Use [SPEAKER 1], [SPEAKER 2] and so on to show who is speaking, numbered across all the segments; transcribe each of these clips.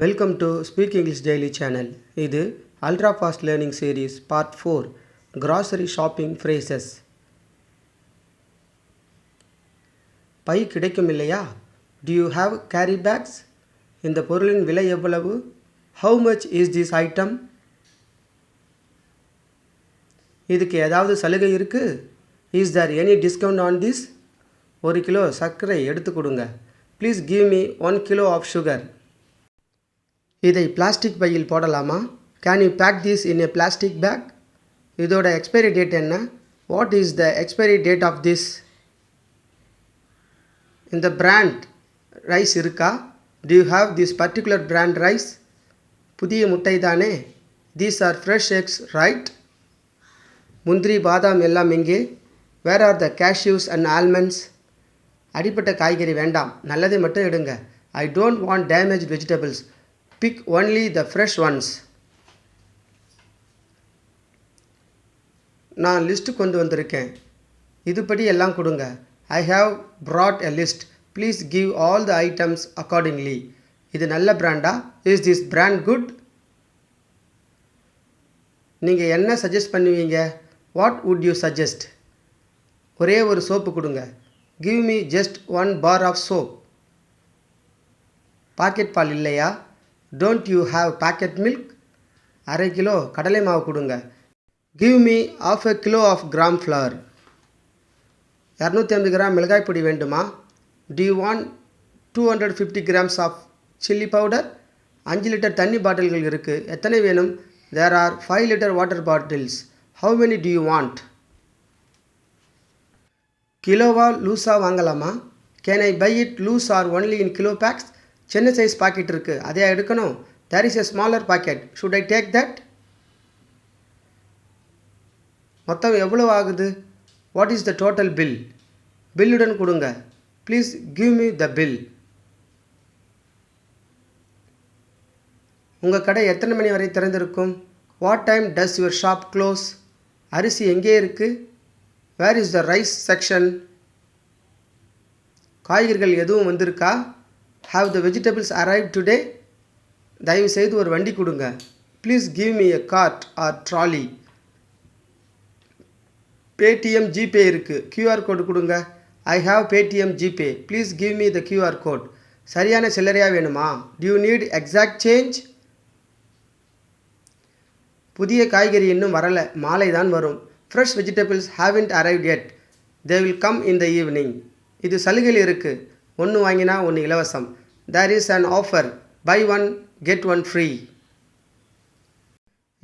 [SPEAKER 1] Welcome to speak English daily channel இது ultra fast learning series part four grocery shopping phrases by கிடைக்கும் இல்லையா? Do you have carry bags இந்த பொருளின் விலை எவ்வளவு? How much is this item இதுக்கு ஏதாவது சலுகை இருக்குது is there any discount on this ஒரு கிலோ சர்க்கரை எடுத்து கொடுங்க. Please give me one kilo of sugar இதை பிளாஸ்டிக் பையில் போடலாமா? Can you pack this in a plastic bag இதோட எக்ஸ்பைரி டேட் என்ன? What is the expiry date of this இந்த பிராண்ட் ரைஸ் இருக்கா? Do you have this particular brand rice புதிய முட்டை தானே? These are fresh eggs right முந்திரி பாதாம் எல்லாம் எங்கே? Where are the cashews and almonds அடிப்பட்ட காய்கறி வேண்டாம். நல்லதை மட்டும் எடுங்க. I don't want damage vegetables pick only the fresh ones நான் லிஸ்ட்டு கொண்டு வந்திருக்கேன். இதுபடி எல்லாம் கொடுங்க. I have brought a list please give all the items accordingly இது நல்ல பிராண்டா இஸ் திஸ் பிராண்ட் குட் நீங்கள் என்ன சஜஸ்ட் பண்ணுவீங்க? வாட் வுட் யூ சஜஸ்ட் ஒரே ஒரு சோப்பு கொடுங்க. Give me just one bar of soap packet பால் இல்லையா? Don't you have packet milk அரை கிலோ கடலை மாவு கொடுங்க. Give me half a kilo of gram flour இரநூத்தி ஐம்பது கிராம் மிளகாய் பொடி வேண்டுமா? Do want two hundred fifty grams of chilli powder அஞ்சு லிட்டர் தண்ணி பாட்டில்கள் இருக்குது எத்தனை வேணும்? There are five litre water bottles how many do you want கிலோவா லூஸாக வாங்கலாமா? Can I buy it loose or only in kilo packs சின்ன சைஸ் பாக்கெட் இருக்குது அதையா எடுக்கணும்? There is a smaller packet should I take that மொத்தம் எவ்வளோ ஆகுது? What is the total bill பில்லுடன் கொடுங்க. Please give me the bill உங்கள் கடை எத்தனை மணி வரை திறந்திருக்கும்? What time does your shop close அரிசி எங்கே இருக்குது where is the rice section காய்கறிகள் எதுவும் வந்திருக்கா? Have the vegetables arrive today தயவு செய்து ஒரு வண்டி கொடுங்க. Please give me a cart or trolley Paytm GPay இருக்குது கியூஆர் கோடு கொடுங்க. I have Paytm GPay please give me the QR code சரியான சில்லறையாக வேணுமா? டியூ நீட் எக்ஸாக்ட் சேஞ்ச் புதிய காய்கறி இன்னும் வரலை. மாலை தான் வரும். Fresh vegetables haven't arrive yet they will come in the evening இது சலுகையில் இருக்குது ஒன்று வாங்கினா ஒன்று இலவசம். There is an offer buy one get one free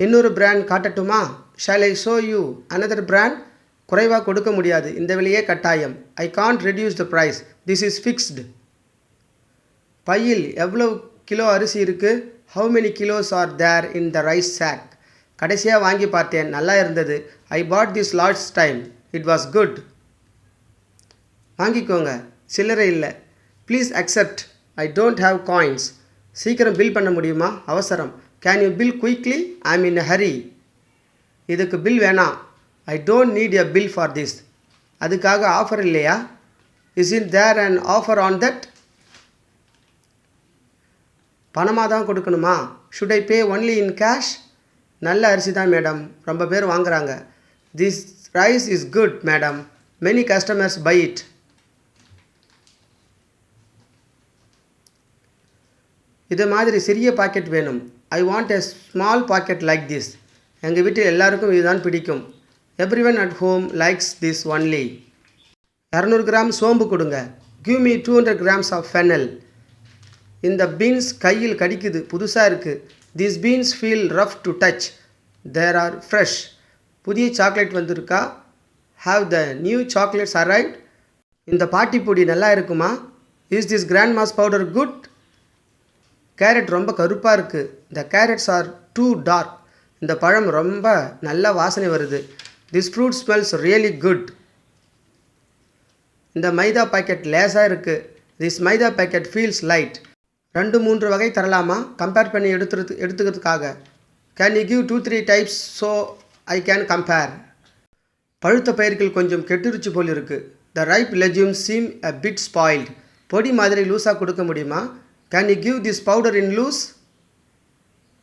[SPEAKER 1] இன்னொரு brand காட்டட்டுமா? Shall I show you another brand குறைவாக கொடுக்க முடியாது. இந்த விலையே கட்டாயம். I can't reduce the price this is fixed பையில் எவ்வளவு கிலோ அரிசி இருக்குது how many kilos are there in the rice sack கடைசியாக வாங்கி பார்த்தேன். நல்லா இருந்தது. I bought this last time it was good வாங்கிக்கோங்க. சில்லறை இல்லை. Please accept I don't have coins சீக்கிரம் பில் பண்ண முடியுமா? அவசரம். Can you bill quickly I am in hurry இதுக்கு பில் வேணாம். I don't need a bill for this அதுக்காக ஆஃபர் இல்லையா? Is in there and offer on that பணமாக தான் கொடுக்கணுமா? Should I pay only in cash நல்ல அரிசி தான் மேடம் ரொம்ப பேர் வாங்குறாங்க. This rice is good madam many customers buy it இது மாதிரி சிறிய பாக்கெட் வேணும். I want a small packet like this எங்கள் வீட்டில் எல்லாருக்கும் இதுதான் பிடிக்கும். Everyone at home likes this only இரநூறு கிராம் சோம்பு கொடுங்க. Give me two hundred grams of fennel இந்த பீன்ஸ் கையில் கடிக்குது. புதுசாக இருக்குது these beans feel rough to touch there are fresh புதிய சாக்லேட் வந்திருக்கா? Have the new chocolates arrive இந்த பாட்டி பொடி நல்லா இருக்குமா? Is this grandma's powder good carrot ரொம்ப கருப்பாக இருக்குது the carrots are too dark இந்த பழம் ரொம்ப நல்ல வாசனை வருது. This fruit smells really good இந்த மைதா பாக்கெட் லேசாக இருக்குது this maida packet feels light ரெண்டு மூன்று வகை தரலாமா? கம்பேர் பண்ணி எடுத்துறது எடுத்துக்கிறதுக்காக. Can you give two three types so I can compare பழுத்த பயிர்கள் கொஞ்சம் கெட்டுருச்சு போல் இருக்குது the ripe legume seem a bit spoiled பொடி மாதிரி லூஸாக கொடுக்க முடியுமா? Can you give this powder in loose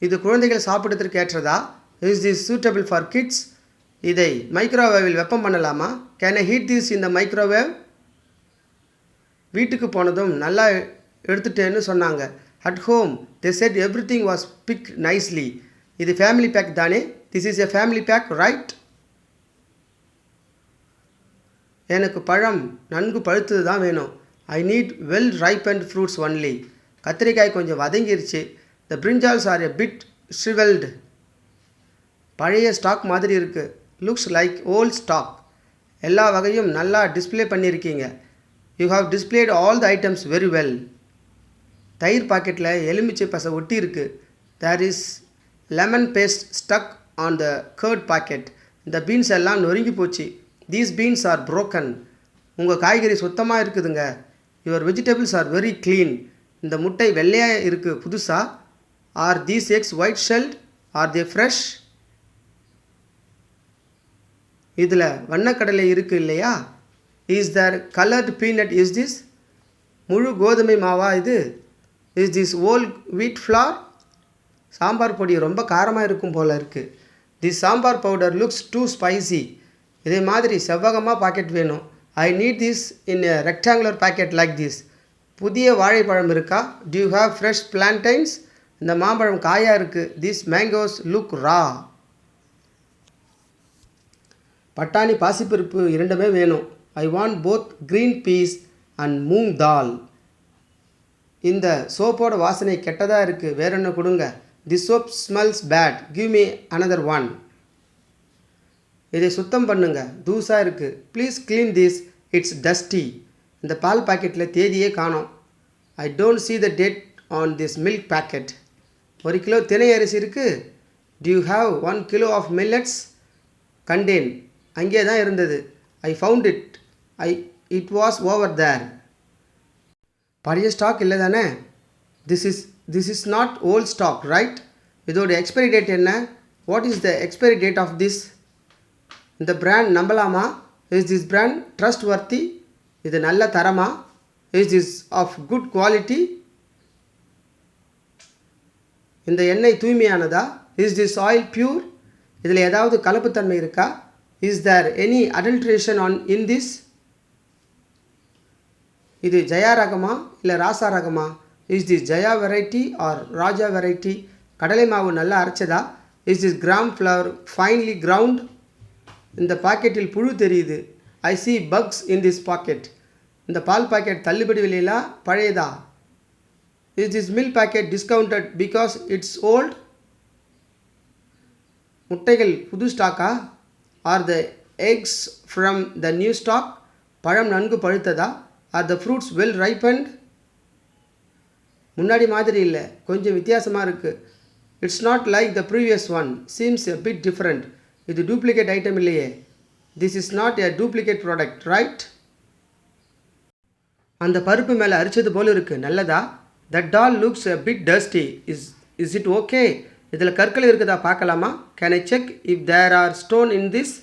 [SPEAKER 1] இது குழந்தைகள் சாப்பிட்றதுக்கு ஏற்றதா? Is this suitable for kids இதை மைக்ரோவேவில் வெப்பம் பண்ணலாமா? கேன் ஐ ஹீட் திஸ் இந்த மைக்ரோவேவ் வீட்டுக்கு போனதும் நல்லா எடுத்துட்டேன்னு சொன்னாங்க. At home they said everything was pick nicely இது ஃபேமிலி பேக் தானே? This is a family pack right எனக்கு பழம் நன்கு பழுத்தது தான் வேணும். I need well ripe and fruits only கத்திரிக்காய் கொஞ்சம் வதங்கிருச்சு. The brinjals are a bit shrivelled பழைய ஸ்டாக் மாதிரி இருக்குது லுக்ஸ் லைக் ஓல்ட் ஸ்டாக் எல்லா வகையும் நல்லா டிஸ்ப்ளே பண்ணியிருக்கீங்க. You have displayed all the items very well தயிர் பாக்கெட்டில் எலுமிச்சை பசை ஒட்டி இருக்கு. There is lemon paste stuck on the curd packet இந்த பீன்ஸ் எல்லாம் நொறுங்கி போச்சு. தீஸ் பீன்ஸ் ஆர் புரோக்கன் உங்கள் காய்கறி சுத்தமாக இருக்குதுங்க. Your vegetables are very clean இந்த முட்டை வெள்ளையாக இருக்குது புதுசாக are these eggs white shelled are they fresh இதில் வண்ணக்கடலை இருக்குது இல்லையா? Is there coloured peanut is this முழு கோதுமை மாவா இது? இஸ் திஸ் ஓல் வீட் ஃப்ளார் சாம்பார் பொடி ரொம்ப காரமாக இருக்கும் போல் இருக்குது this sambar powder looks too spicy இதே மாதிரி செவ்வகமாக பாக்கெட் வேணும். I need this in a rectangular packet like this புதிய வாழைப்பழம் இருக்கா? டியூ ஹாவ் ஃப்ரெஷ் பிளான்டைன்ஸ் இந்த மாம்பழம் காயாக இருக்குது திஸ் மேங்கோஸ் லுக் ரா பட்டாணி பாசிப்பருப்பு இரண்டுமே வேணும். I want both green peas and moong dal இந்த சோப்போட வாசனை கெட்டதாக இருக்குது வேற என்ன கொடுங்க. The soap smells bad give me another one இதை சுத்தம் பண்ணுங்க. தூசாக இருக்குது please clean this it's dusty இந்த பால் பாக்கெட்டில் தேதியே காணோம். I don't see the date on this milk packet ஒரு கிலோ தினை அரிசி இருக்குது do you have one kilo of millets கண்டேன். அங்கே தான் இருந்தது. I found it I it was over there பழைய ஸ்டாக் இல்லை தானே? This is this is not old stock right இதோட எக்ஸ்பைரி டேட் என்ன? What is the expiry date of this இந்த பிராண்ட் நம்பலாமா? Is this brand trustworthy இது நல்ல தரமா? Is is of good quality இந்த எண்ணெய் தூய்மையானதா? இஸ் திஸ் ஆயில் பியூர் இதில் ஏதாவது கலப்புத்தன்மை இருக்கா? Is there any adulteration on in this இது ஜெயா ரகமா இல்லை Raja ரகமா is this Jaya variety or Raja variety கடலை மாவு நல்லா அரைச்சதா? Is this gram flour finely ground இந்த பாக்கெட்டில் புழு தெரியுது. I see bugs in this packet இந்த பால் பாக்கெட் தள்ளுபடி விலையிலா? பழையதா? Is this milk packet discounted because it's old முட்டைகள் புது ஸ்டாக்கா? Are the eggs from the new stock பழம் நன்கு பழுத்ததா? Are the fruits well ripened முன்னாடி மாதிரி இல்லை. கொஞ்சம் வித்தியாசமாக இருக்குது it's not like the previous one seems a bit different இது டூப்ளிகேட் ஐட்டம் இல்லையே. This is not a duplicate product right அந்த பருப்பு மேலே அரிச்சது போல் இருக்குது நல்லதா? That dal looks a bit dusty is is it okay இதில் கற்கள் இருக்குதா பார்க்கலாமா? Can I check if there are stone in this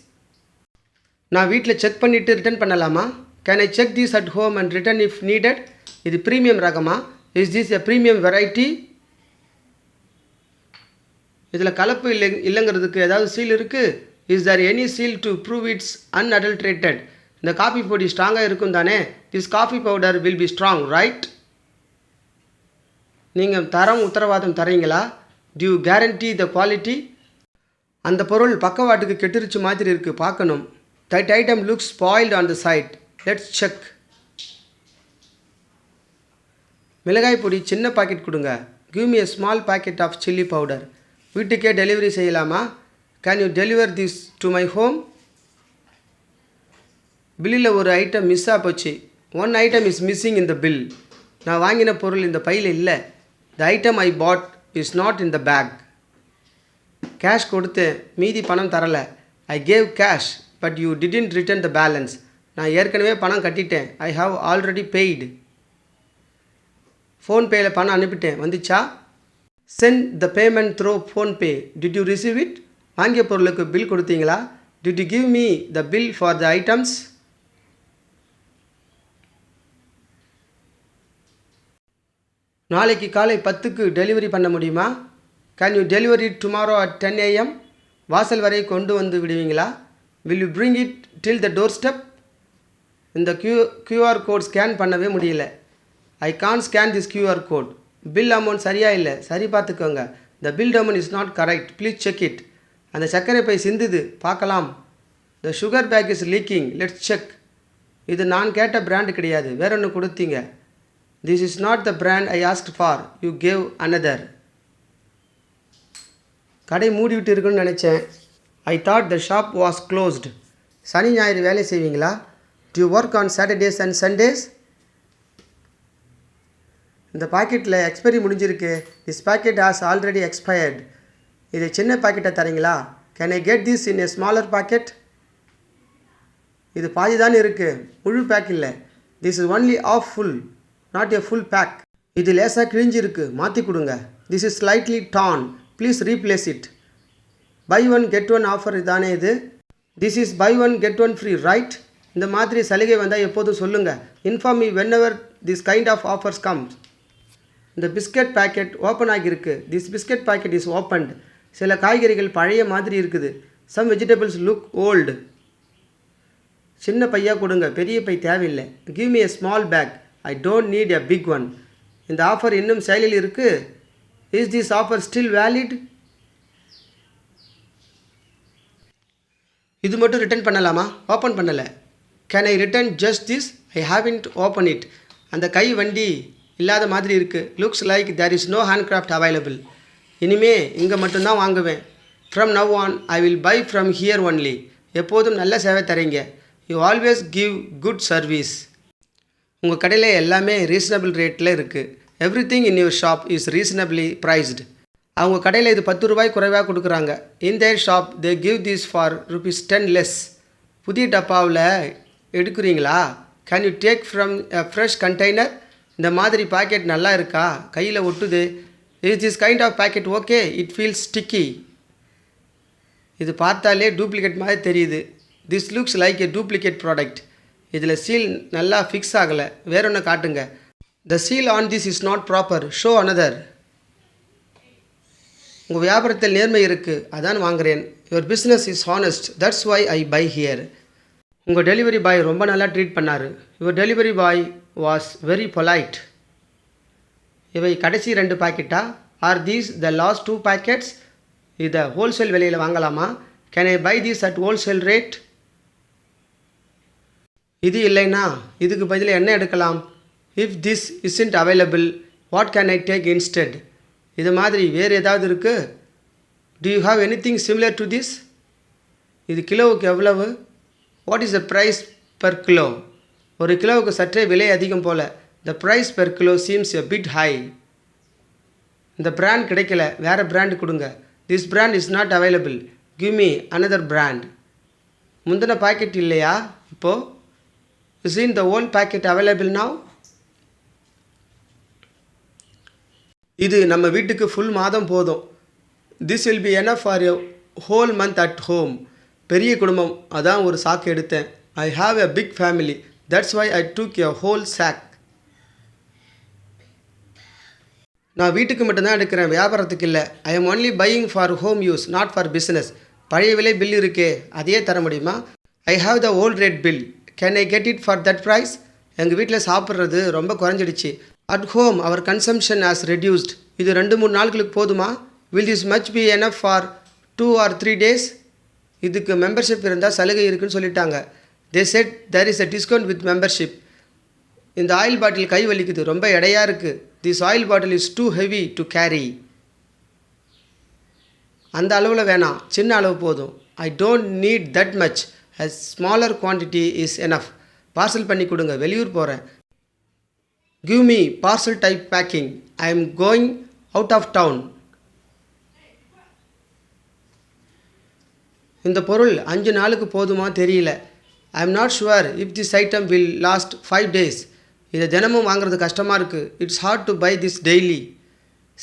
[SPEAKER 1] நான் வீட்டில் செக் பண்ணிவிட்டு ரிட்டர்ன் பண்ணலாமா? Can I check this at home and return if needed இது premium ரகமா? Is this a premium variety இதில் கலப்பு இல்லை இல்லைங்கிறதுக்கு ஏதாவது சீல் இருக்குது is there any seal to prove it's unadulterated இந்த காஃபி பொடி ஸ்ட்ராங்காக இருக்கும் தானே? This coffee powder will be strong right நீங்கள் தரம் உத்தரவாதம் தரீங்களா டியூ கேரண்டி த குவாலிட்டி அந்த பொருள் பக்கவாட்டுக்கு கெட்டுருச்சு மாதிரி இருக்குது பார்க்கணும். That item looks spoiled on the side let's check மிளகாய் பொடி சின்ன பாக்கெட் கொடுங்க. Give me a small packet of chilli powder வீட்டுக்கே டெலிவரி செய்யலாமா? Can you deliver this to my home பில்லில் ஒரு ஐட்டம் மிஸ் ஆக போச்சு. One item is missing in the bill நான் வாங்கின பொருள் இந்த பையில் இல்லை. The item I bought is not in the bag cash கொடுத்து மீதி பணம் தரலை. I gave cash but you didn't return the balance நான் ஏற்கனவே பணம் கட்டிட்டேன். ஐ ஹாவ் ஆல்ரெடி பெய்டு ஃபோன்பேயில் பணம் அனுப்பிட்டேன். வந்துச்சா? Sent the payment through PhonePe did you receive it வாங்கிய பொருளுக்கு பில் கொடுத்தீங்களா? Did you give me the bill for the items நாளைக்கு காலை பத்துக்கு டெலிவரி பண்ண முடியுமா? Can you delivery tomorrow at ten AM வாசல் வரை கொண்டு வந்து விடுவீங்களா? Will you bring it till the door step இந்த கியூ கியூஆர் கோட் ஸ்கேன் பண்ணவே முடியல. I can scan this QR code bill amount சரியாக இல்லை? சரி பார்த்துக்கோங்க. The bill amount is not correct please check it அந்த சர்க்கரை பை சிந்துது பார்க்கலாம். The sugar bag is leaking let's check இது நான் கேட்ட பிராண்டு கிடையாது. வேற ஒன்று கொடுத்தீங்க. This is not the brand I ask for you gave another கடை மூடிவிட்டு இருக்குன்னு நினச்சேன். I thought the shop was closed சனி ஞாயிறு வேலை செய்வீங்களா? Do work on Saturdays and Sundays இந்த பாக்கெட்டில் எக்ஸ்பைரி முடிஞ்சிருக்கு. This packet has already expired இது சின்ன பாக்கெட்டை தரீங்களா? Can I get this in a smaller packet இது பாதி தான் இருக்குது முழு பேக் இல்லை. This is only half full not a full pack இது லேசாக கிழிஞ்சிருக்கு மாற்றி கொடுங்க. This is slightly torn please replace it buy one get one offer தானே இது? This is buy one get one free right இந்த மாதிரி சலுகை வந்தால் எப்போதும் சொல்லுங்கள் inform me whenever this kind of offers comes இந்த பிஸ்கட் பாக்கெட் ஓப்பன் ஆகியிருக்கு. This biscuit packet is opened சில காய்கறிகள் பழைய மாதிரி இருக்குது. சம் வெஜிடபிள்ஸ் லுக் ஓல்டு சின்ன பையா கொடுங்க பெரிய பை தேவையில்லை. Give me a small bag I don't need a big one இந்த ஆஃபர் இன்னும் செயலில் இருக்கு. Is this offer still valid இது மட்டும் ரிட்டர்ன் பண்ணலாமா? ஓப்பன் பண்ணலை. Can I return just this I haven't open it அந்த கை வண்டி இல்லாத மாதிரி இருக்குது looks like there is no hand craft available இனிமே இங்கே மட்டும்தான் வாங்குவேன். From now on I will buy from here only எப்போதும் நல்ல சேவை தரீங்க. You always give good service உங்கள் கடையில் எல்லாமே ரீசனபிள் ரேட்டில் இருக்குது everything in your shop is reasonably priced அவங்க கடையில் இது பத்து ரூபாய் குறைவாக கொடுக்குறாங்க. In their shop they give this for rupees ten less புதிய டப்பாவில் எடுக்கிறீங்களா? Can you take from fresh container இந்த மாதிரி பாக்கெட் நல்லா இருக்கா? கையில் ஒட்டுது. Is this kind of packet okay it feels sticky இது பார்த்தாலே டூப்ளிகேட் மாதிரி தெரியுது. This looks like a duplicate product இதில் சீல் நல்லா ஃபிக்ஸ் ஆகலை. வேற ஒன்று காட்டுங்க. The seal on this is not proper show another உங்கள் வியாபாரத்தில் நேர்மை இருக்குது அதான் வாங்குறேன். Your business is honest that's why I buy here உங்கள் டெலிவரி பாய் ரொம்ப நல்லா ட்ரீட் பண்ணார். Your delivery boy was very polite இவை கடைசி ரெண்டு பாக்கெட்டா? Are these the last two packets இதை ஹோல்சேல் விலையில் வாங்கலாமா? Can I buy these at wholesale rate இது இல்லைன்னா இதுக்கு பதில் என்ன எடுக்கலாம்? If this isn't available what can I take instead இது மாதிரி வேறு ஏதாவது இருக்குது do you have anything similar to this இது கிலோவுக்கு எவ்வளவு? What is the price per kilo? ஒரு கிலோவுக்கு சற்றே விலை அதிகம் போல். The price per kilo seems a bit high இந்த பிராண்ட் கிடைக்கல. வேறு பிராண்டு கொடுங்க. This brand is not available give me another brand முந்தின பாக்கெட் இல்லையா? இப்போது is in the old packet available now? இது நம்ம வீட்டுக்கு ஃபுல் மாதம் போதும். This will be enough for a whole month at home பெரிய குடும்பம். அதான் ஒரு சாக்கு எடுத்தேன். I have a big family that's why I took a whole sack நான் வீட்டுக்கு மட்டும்தான் எடுக்கிறேன் வியாபாரத்துக்கு இல்லை. I am only buying for home use not for business பழைய விலை பில் இருக்கே அதையே தர முடியுமா? I have the old rate bill can I get it for that price எங்கள் வீட்டில் சாப்பிட்றது ரொம்ப குறைஞ்சிடுச்சு. At home our consumption as reduced இது ரெண்டு மூணு நாட்களுக்கு போதுமா? Will this much be enough for two or three days இதுக்கு மெம்பர்ஷிப் இருந்தால் சலுகை இருக்குன்னு சொல்லிட்டாங்க. They said there is a discount with membership இந்த ஆயில் பாட்டில் கை வலிக்குது ரொம்ப எடையாக இருக்குது this oil bottle is too heavy to carry அந்த அளவில் வேணாம். சின்ன அளவு போதும். I don't need that much a smaller quantity is enough parcel பண்ணி கொடுங்க. வெளியூர் போகிறேன் give me parcel type packing I am going out of town இந்த பொருள் அஞ்சு நாளுக்கு போதுமா தெரியல. I am not sure if this item will last five days இதை தினமும் வாங்குறது கஷ்டமாக இருக்குது it's hard to buy this daily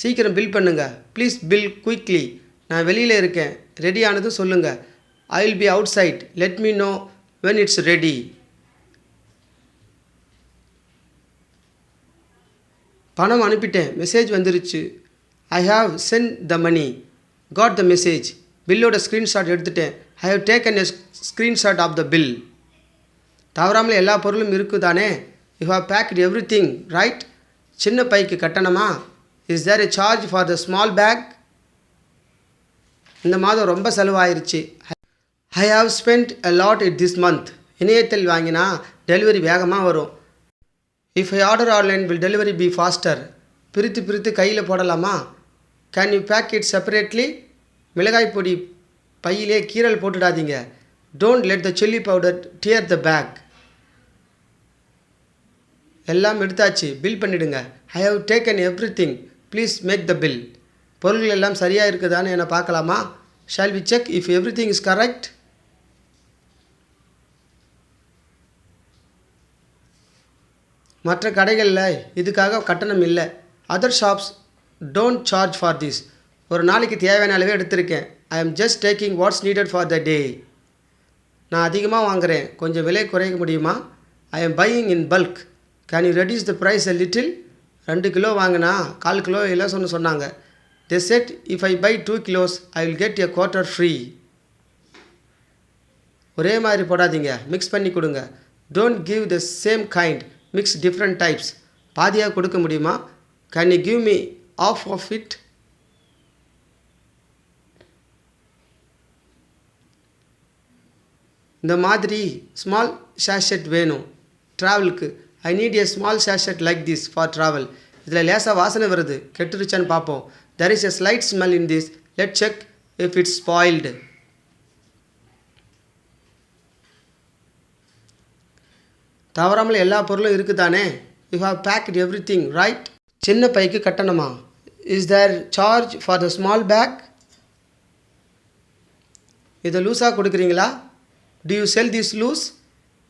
[SPEAKER 1] சீக்கிரம் பில் பண்ணுங்கள் ப்ளீஸ் பில் குயிக்லி நான் வெளியில் இருக்கேன். ரெடி ஆனதும் சொல்லுங்கள் I will be outside let me know when it's ready பணம் அனுப்பிட்டேன். மெசேஜ் வந்துருச்சு. I have sent the money got the message பில்லோட screenshot எடுத்துட்டேன். I have taken a screenshot of the bill தவறாமல் எல்லா பொருளும் இருக்குதானே? You have packed everything right சின்ன பைக்கு கட்டணமா? Is there a charge for the small bag இந்த மாதம் ரொம்ப செலவாயிருச்சு. I have spend a lot it this month இணையத்தில் வாங்கினா டெலிவரி வேகமாக வரும். If I order online will delivery be faster பிரித்து பிரித்து கையில் போடலாமா? Can you pack it separately மிளகாய் பொடி பையிலே கீரல் போட்டுடாதீங்க. Don't let the chilli powder tear the bag எல்லாம் எடுத்தாச்சு. பில் பண்ணிடுங்க. I have taken everything please make the bill பொருள்கள் எல்லாம் சரியாக இருக்குதான்னு என்னை பார்க்கலாமா? Shall we check if everything is correct மற்ற கடைகளில் இதுக்காக கட்டணம் இல்லை. Other shops don't charge for this ஒரு நாளைக்கு தேவையான அளவே எடுத்திருக்கேன். I am just taking what's needed for the day நான் அதிகமாக வாங்குகிறேன் கொஞ்சம் விலை குறைக்க முடியுமா? I am buying in bulk can you reduce the price a little ரெண்டு கிலோ வாங்கினா கால் கிலோ இலவசம்னு சொன்னாங்க. They said if I buy two kilos I will get a quarter free ஒரே மாதிரி போடாதீங்க. மிக்ஸ் பண்ணி கொடுங்க. Don't give the same kind mix different types பாதியாக கொடுக்க முடியுமா? Can you give me half half it இந்த மாதிரி ஸ்மால் ஷேஷெட் வேணும். ட்ராவலுக்கு I need a small sachet like this for travel இதில் லேசாக வாசனை வருது. கெட்டுருச்சான்னு பார்ப்போம் there is a slight smell in this let check if it's spoiled தவறாமல் எல்லா பொருளும் இருக்குதானே? You have packed everything right சின்ன பைக்கு கட்டணமா? Is there charge for the small bag இதை லூஸாக கொடுக்குறீங்களா? Do you sell this loose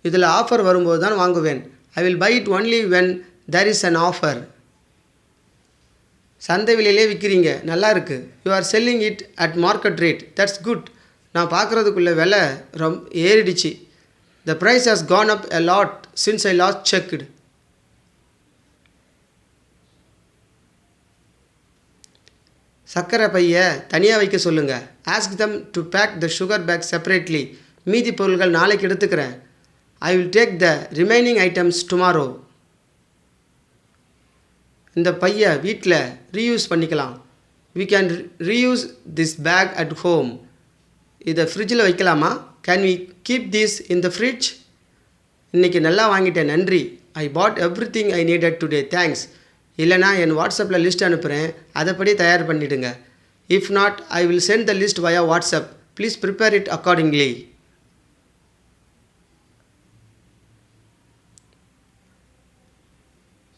[SPEAKER 1] இதில் ஆஃபர் வரும்போது தான் வாங்குவேன். I will buy it only when there is an offer சந்தை விலையிலே விற்கிறீங்க நல்லா இருக்குது you are selling it at market rate that's good நான் பார்க்குறதுக்குள்ளே விலை ரொம் ஏறிடுச்சு. The price has gone up a lot since I last checked சர்க்கரை பையை தனியாக வைக்க சொல்லுங்கள் ask them to pack the sugar bag separately மீதி பொருள்கள் நாளைக்கு எடுத்துக்கிறேன். I will take the remaining items tomorrow இந்த பையை வீட்டில் ரீயூஸ் பண்ணிக்கலாம். We can reuse this bag at home இதை ஃப்ரிட்ஜில் வைக்கலாமா? Can we keep this in the fridge இன்றைக்கி நல்லா வாங்கிட்டேன் நன்றி. I bought everything I needed today thanks இல்லைனா என் வாட்ஸ்அப்பில் லிஸ்ட் அனுப்புகிறேன் அதைப்படி தயார் பண்ணிவிடுங்க if not I will send the list via WhatsApp please prepare it accordingly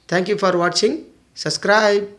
[SPEAKER 1] Thank you for watching. Subscribe.